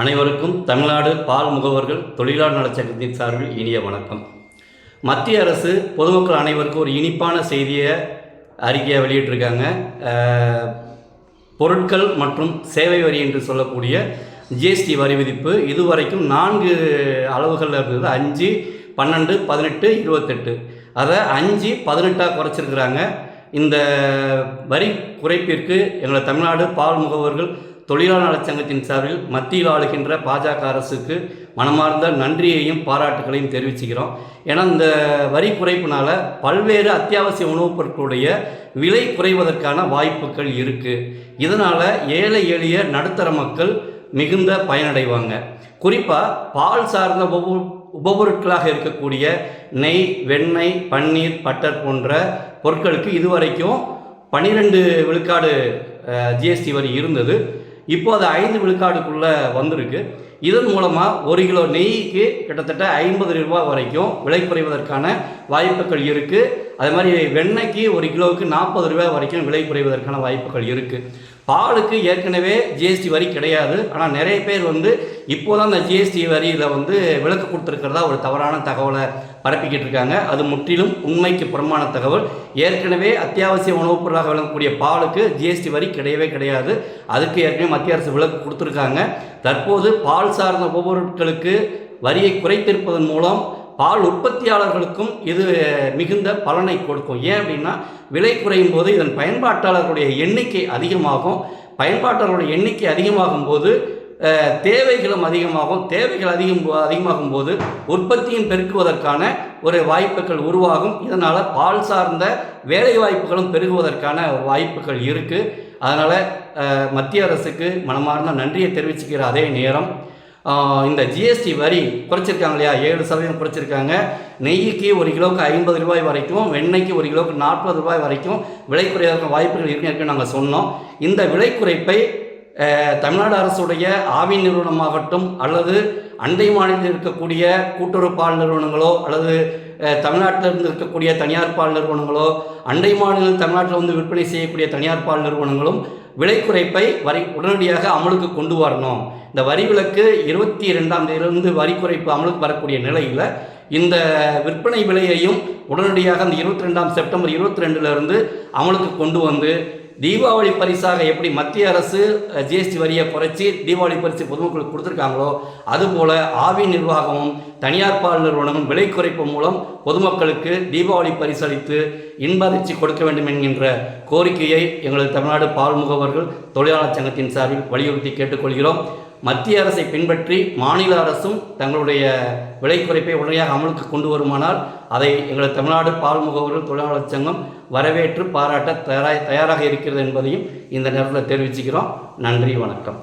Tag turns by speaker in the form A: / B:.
A: அனைவருக்கும் தமிழ்நாடு பால் முகவர்கள் தொழிலாளர் நலச்சங்கத்தின் சார்பில் இனிய வணக்கம். மத்திய அரசு பொதுமக்கள் அனைவருக்கும் ஒரு இனிப்பான செய்தியை அறிக்கையை வெளியிட்டிருக்காங்க. பொருட்கள் மற்றும் சேவை வரி என்று சொல்லக்கூடிய ஜிஎஸ்டி வரி விதிப்பு இதுவரைக்கும் நான்கு அளவுகளில் இருந்தது. அஞ்சு பன்னெண்டு பதினெட்டு இருபத்தெட்டு. அதை அஞ்சு பதினெட்டாக குறைச்சிருக்கிறாங்க. இந்த வரி குறைப்பிற்கு எங்களை தமிழ்நாடு பால் முகவர்கள் தொழிலாளர் சங்கத்தின் சார்பில் மத்தியில் ஆளுகின்ற பாஜக அரசுக்கு மனமார்ந்த நன்றியையும் பாராட்டுகளையும் தெரிவிச்சுக்கிறோம். ஏன்னா இந்த வரி குறைப்புனால பல்வேறு அத்தியாவசிய உணவுப் பொருட்களுடைய விலை குறைவதற்கான வாய்ப்புகள் இருக்குது இதனால் ஏழை எளிய நடுத்தர மக்கள் மிகுந்த பயனடைவாங்க. குறிப்பாக பால் சார்ந்த உப உபபொருட்களாக இருக்கக்கூடிய நெய் வெண்ணெய் பன்னீர் பட்டர் போன்ற பொருட்களுக்கு இதுவரைக்கும் பன்னிரெண்டு விழுக்காடு ஜிஎஸ்டி வரி இருந்தது. இப்போ அது ஐந்து விழுக்காடுக்குள்ளே வந்திருக்கு. இதன் மூலமாக ஒரு கிலோ நெய்க்கு கிட்டத்தட்ட ஐம்பது ரூபா வரைக்கும் விலை குறைவதற்கான வாய்ப்புகள் இருக்குது அதே மாதிரி வெண்ணெய்க்கு ஒரு கிலோவுக்கு நாற்பது ரூபாய் வரைக்கும் விலை குறைவதற்கான வாய்ப்புகள் இருக்குது பாலுக்கு ஏற்கனவே ஜிஎஸ்டி வரி கிடையாது. ஆனால் நிறைய பேர் வந்து இப்போ தான் அந்த ஜிஎஸ்டி வரியில் வந்து விலக்கு கொடுத்துருக்கிறதா ஒரு தவறான தகவலை பரப்பிக்கிட்டு இருக்காங்க. அது முற்றிலும் உண்மைக்கு புறமான தகவல். ஏற்கனவே அத்தியாவசிய உணவுப் பொருளாக விளங்கக்கூடிய பாலுக்கு ஜிஎஸ்டி வரி கிடையவே கிடையாது. அதுக்கு ஏற்கனவே மத்திய அரசு விலக்கு கொடுத்துருக்காங்க. தற்போது பால் சார்ந்த உபபொருட்களுக்கு வரியை குறைத்திருப்பதன் மூலம் பால் உற்பத்தியாளர்களுக்கும் இது மிகுந்த பலனை கொடுக்கும். ஏன் அப்படின்னா விலை குறையும் போது இதன் பயன்பாட்டாளர்களுடைய எண்ணிக்கை அதிகமாகும். பயன்பாட்டாளர்களுடைய எண்ணிக்கை அதிகமாகும் போது தேவைகளும் அதிகமாகும். தேவைகள் அதிகம் அதிகமாகும் போது உற்பத்தியும் பெருக்குவதற்கான ஒரு வாய்ப்புகள் உருவாகும். இதனால் பால் சார்ந்த வேலை வாய்ப்புகளும் பெருகுவதற்கான வாய்ப்புகள் இருக்குது அதனால் மத்திய அரசுக்கு மனமார்ந்த நன்றியை தெரிவிச்சுக்கிற அதே நேரம். இந்த ஜிஎஸ்டி வரி குறைச்சிருக்காங்க இல்லையா? ஏழு சதவீதம் குறைச்சிருக்காங்க. நெய்யுக்கு ஒரு கிலோவுக்கு ஐம்பது ரூபாய் வரைக்கும் வெண்ணெய்க்கு ஒரு கிலோவுக்கு நாற்பது ரூபாய் வரைக்கும் விலை குறைவதற்கு வாய்ப்புகள் இருக்குன்னு நாங்கள் சொன்னோம். இந்த விலை குறைப்பை தமிழ்நாடு அரசுடைய ஆவி நிறுவனமாகட்டும் அல்லது அண்டை மாநிலத்தில் இருக்கக்கூடிய கூட்டுறவு பால் நிறுவனங்களோ அல்லது தமிழ்நாட்டில் இருந்து இருக்கக்கூடிய தனியார் பால் நிறுவனங்களோ அண்டை மாநிலம் தமிழ்நாட்டில் வந்து விற்பனை செய்யக்கூடிய தனியார் பால் நிறுவனங்களும் விலை குறைப்பை வரி உடனடியாக அமலுக்கு கொண்டு வரணும். இந்த வரி விலக்கு இருபத்தி ரெண்டாம் தேதியிலிருந்து வரி குறைப்பு அமலுக்கு வரக்கூடிய நிலையில் இந்த விற்பனை விலையையும் உடனடியாக அந்த இருபத்தி ரெண்டாம் செப்டம்பர் இருபத்தி ரெண்டுலேருந்து அமலுக்கு கொண்டு வந்து தீபாவளி பரிசாக எப்படி மத்திய அரசு ஜிஎஸ்டி வரியை குறைச்சி தீபாவளி பரிசு பொதுமக்களுக்கு கொடுத்துருக்காங்களோ அதுபோல ஆவி நிர்வாகமும் தனியார் பால் நிறுவனமும் விலை குறைப்பு மூலம் பொதுமக்களுக்கு தீபாவளி பரிசு அளித்து கொடுக்க வேண்டும் என்கின்ற கோரிக்கையை எங்களது தமிழ்நாடு பால் முகவர்கள் தொழிலாளர் சங்கத்தின் சார்பில் வலியுறுத்தி கேட்டுக்கொள்கிறோம். மத்திய அரசை பின்பற்றி மாநில அரசும் தங்களுடைய விலை குறைப்பை உடனடியாக அமலுக்கு கொண்டு வருமானால் அதை எங்களது தமிழ்நாடு பால் முகவர்கள் தொழிலாளர் சங்கம் வரவேற்று பாராட்ட தயாராக தயாராக இருக்கிறது என்பதையும் இந்த நேரத்தில் தெரிவிச்சுக்கிறோம். நன்றி வணக்கம்.